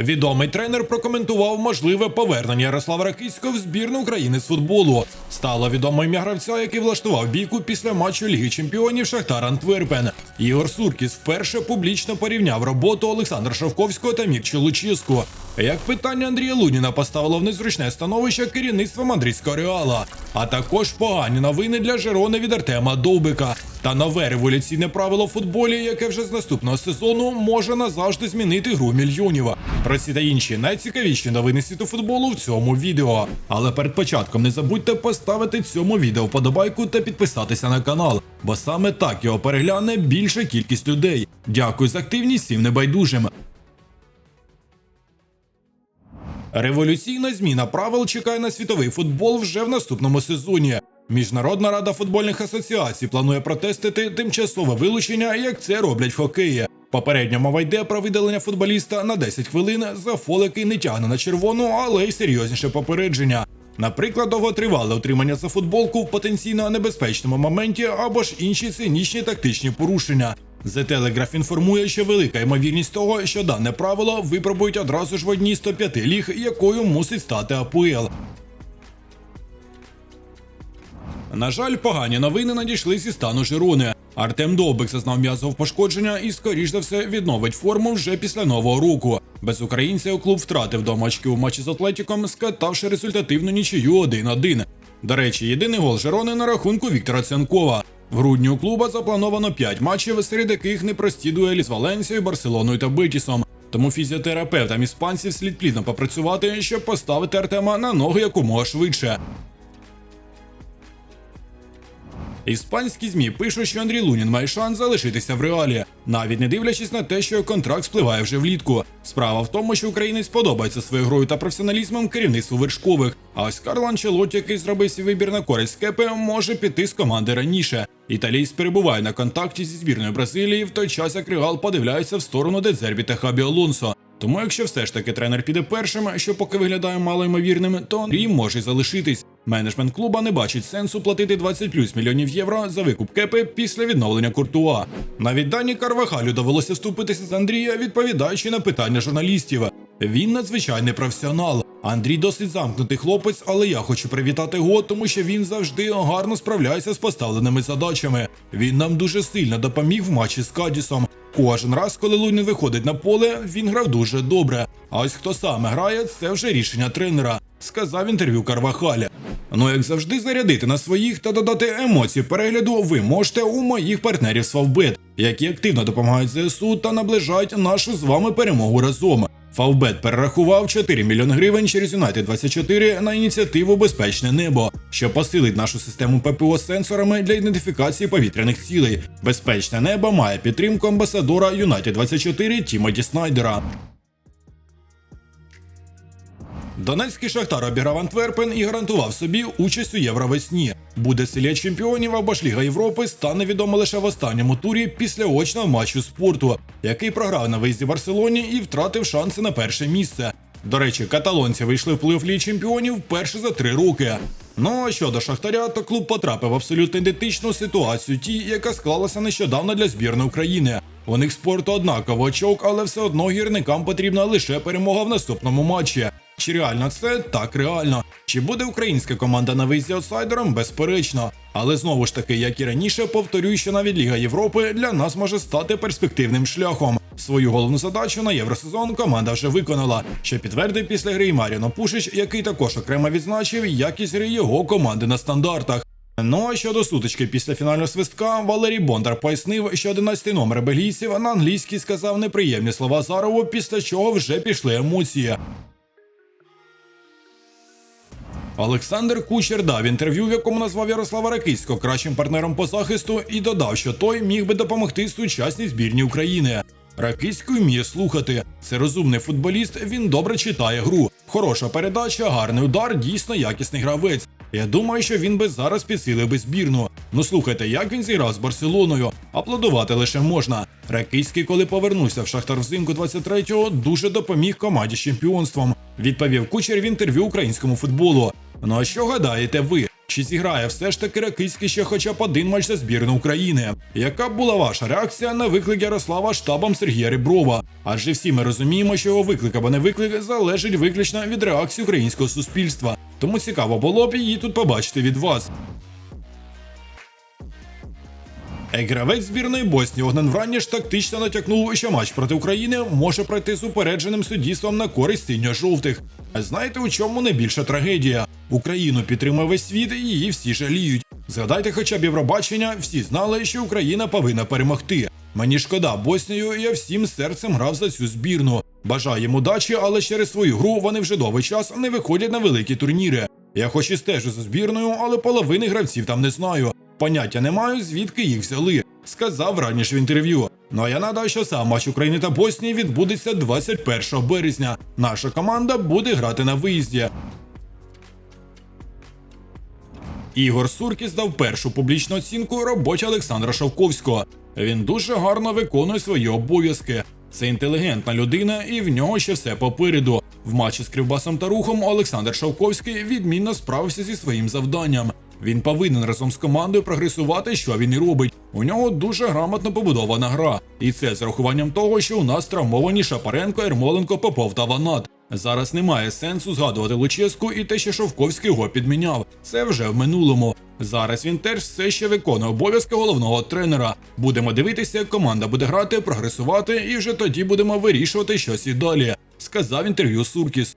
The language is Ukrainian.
Відомий тренер прокоментував можливе повернення Ярослава Ракицького в збірну України з футболу. Стало відомо ім'я гравця, який влаштував бійку після матчу Ліги Чемпіонів Шахтар Антверпен. Ігор Суркіс вперше публічно порівняв роботу Олександра Шовковського та Мірчі Лучиску. Як питання Андрія Луніна поставило в незручне становище керівництво мадридського реала, а також погані новини для Жерони від Артема Довбика. Та нове революційне правило в футболі, яке вже з наступного сезону може назавжди змінити гру мільйонів. Про ці та інші найцікавіші новини світу футболу в цьому відео. Але перед початком не забудьте поставити цьому відео вподобайку та підписатися на канал, бо саме так його перегляне більша кількість людей. Дякую за активність всім небайдужим. Революційна зміна правил чекає на світовий футбол вже в наступному сезоні. Міжнародна рада футбольних асоціацій планує протестити тимчасове вилучення, як це роблять в хокеї. Попередньо мова йде про видалення футболіста на 10 хвилин за фол, який не тягне на червону, але й серйозніше попередження. Наприклад, довготривале утримання за футболку в потенційно небезпечному моменті або ж інші цинічні тактичні порушення. The Telegraph інформує, що велика ймовірність того, що дане правило випробують одразу ж в одній з 105 ліг, якою мусить стати АПЛ. На жаль, погані новини надійшли зі стану Жирони. Артем Довбик зазнав м'язового пошкодження і, скоріш за все, відновить форму вже після нового року. Без українця клуб втратив дома очки у матчі з Атлетіком, скатавши результативну нічию 1-1. До речі, єдиний гол Жирони на рахунку Віктора Цянкова. В грудні у клуба заплановано 5 матчів, серед яких непрості дуелі з Валенсією, Барселоною та Бетісом. Тому фізіотерапевтам іспанців слід плідно попрацювати, щоб поставити Артема на ноги якомога швидше. Іспанські змі пишуть, що Андрій Лунін має шанс залишитися в реалі, навіть не дивлячись на те, що контракт спливає вже влітку. Справа в тому, що українець подобається своєю грою та професіоналізмом керівництву вершкових. А ось Карло Анчелоті, який зробив свій вибір на користь Кепе, може піти з команди раніше. Італійсь перебуває на контакті зі збірною Бразилії в той час, як Реал подивляється в сторону Дедзербі та Хабі Алонсо. Тому, якщо все ж таки тренер піде першим, що поки виглядає малоймовірним, то Андрій може залишитись. Менеджмент клуба не бачить сенсу платити 20 плюс мільйонів євро за викуп кепи після відновлення Куртуа. Навіть Дані Карвахалю довелося вступитися з Андрія, відповідаючи на питання журналістів. Він надзвичайний професіонал. Андрій досить замкнутий хлопець, але я хочу привітати його, тому що він завжди гарно справляється з поставленими задачами. Він нам дуже сильно допоміг в матчі з Кадісом. Кожен раз, коли Лунін виходить на поле, він грав дуже добре. А ось хто саме грає, це вже рішення тренера, сказав інтерв'ю Карвахаля. Ну, як завжди, зарядити на своїх та додати емоцій перегляду ви можете у моїх партнерів Favbet, які активно допомагають ЗСУ та наближають нашу з вами перемогу разом. Фавбет перерахував 4 мільйони гривень через United 24 на ініціативу Безпечне небо, що посилить нашу систему ППО з сенсорами для ідентифікації повітряних цілей. Безпечне небо має підтримку амбасадора United 24 Тімоті Снайдера. Донецький шахтар обіграв Антверпен і гарантував собі участь у Євровесні. Буде селія чемпіонів або ж Ліга Європи стане відомо лише в останньому турі після очного матчу спорту, який програв на виїзді Барселоні і втратив шанси на перше місце. До речі, каталонці вийшли в плей-офф чемпіонів вперше за три роки. Ну а щодо Шахтаря, то клуб потрапив в абсолютно ідентичну ситуацію, ті, яка склалася нещодавно для збірної України. У них спорту однаково очок, але все одно гірникам потрібна лише перемога в наступному матчі. Чи реально це так реально? Чи буде українська команда на виїзді аутсайдером? Безперечно. Але знову ж таки, як і раніше, повторюю, що навіть Ліга Європи для нас може стати перспективним шляхом. Свою головну задачу на євросезон команда вже виконала, що підтвердив після гри Маріно Пушич, який також окремо відзначив якість гри його команди на стандартах. Ну а щодо сутички після фінального свистка, Валерій Бондар пояснив, що 11 номер бельгійців на англійській сказав неприємні слова Зарову, після чого вже пішли емоції. Олександр Кучер дав інтерв'ю, в якому назвав Ярослава Ракицького кращим партнером по захисту, і додав, що той міг би допомогти сучасній збірні України. Ракицький вміє слухати. Це розумний футболіст. Він добре читає гру. Хороша передача, гарний удар, дійсно якісний гравець. Я думаю, що він би зараз підсилив би збірну. Ну слухайте, як він зіграв з Барселоною. Аплодувати лише можна. Ракицький, коли повернувся в Шахтар взимку 23-го, дуже допоміг команді з чемпіонством. Відповів кучер в інтерв'ю українському футболу. Ну а що гадаєте ви? Чи зіграє все ж таки Ракицький ще хоча б один матч за збірну України? Яка б була ваша реакція на виклик Ярослава штабом Сергія Риброва? Адже всі ми розуміємо, що його виклик або не виклик залежить виключно від реакції українського суспільства. Тому цікаво було б її тут побачити від вас. Гравець збірної Боснії Огнен Вранніш тактично натякнув, що матч проти України може пройти з упередженим суддівством на користь синьо-жовтих. А знаєте, у чому найбільша трагедія? Україну підтримує весь світ і її всі жаліють. Згадайте, хоча б Євробачення, всі знали, що Україна повинна перемогти. Мені шкода Боснію, я всім серцем грав за цю збірну. Бажаю їм удачі, але через свою гру вони вже довгий час не виходять на великі турніри. Я хоч і стежу за збірною, але половини гравців там не знаю. Поняття не маю, звідки їх взяли, сказав раніше в інтерв'ю. Ну а я нагадаю, що сам матч України та Боснії відбудеться 21 березня. Наша команда буде грати на виїзді. Ігор Суркіс дав першу публічну оцінку роботі Олександра Шовковського. Він дуже гарно виконує свої обов'язки. Це інтелігентна людина, і в нього ще все попереду. В матчі з Кривбасом та Рухом Олександр Шовковський відмінно справився зі своїм завданням. Він повинен разом з командою прогресувати, що він і робить. У нього дуже грамотно побудована гра, і це з рахуванням того, що у нас травмовані Шапаренко, Ермоленко, Попов та Ванат. Зараз немає сенсу згадувати Луческу і те, що Шовковський його підміняв. Це вже в минулому. Зараз він теж все ще виконує обов'язки головного тренера. Будемо дивитися, як команда буде грати, прогресувати, і вже тоді будемо вирішувати щось і далі. Сказав інтерв'ю Суркіс.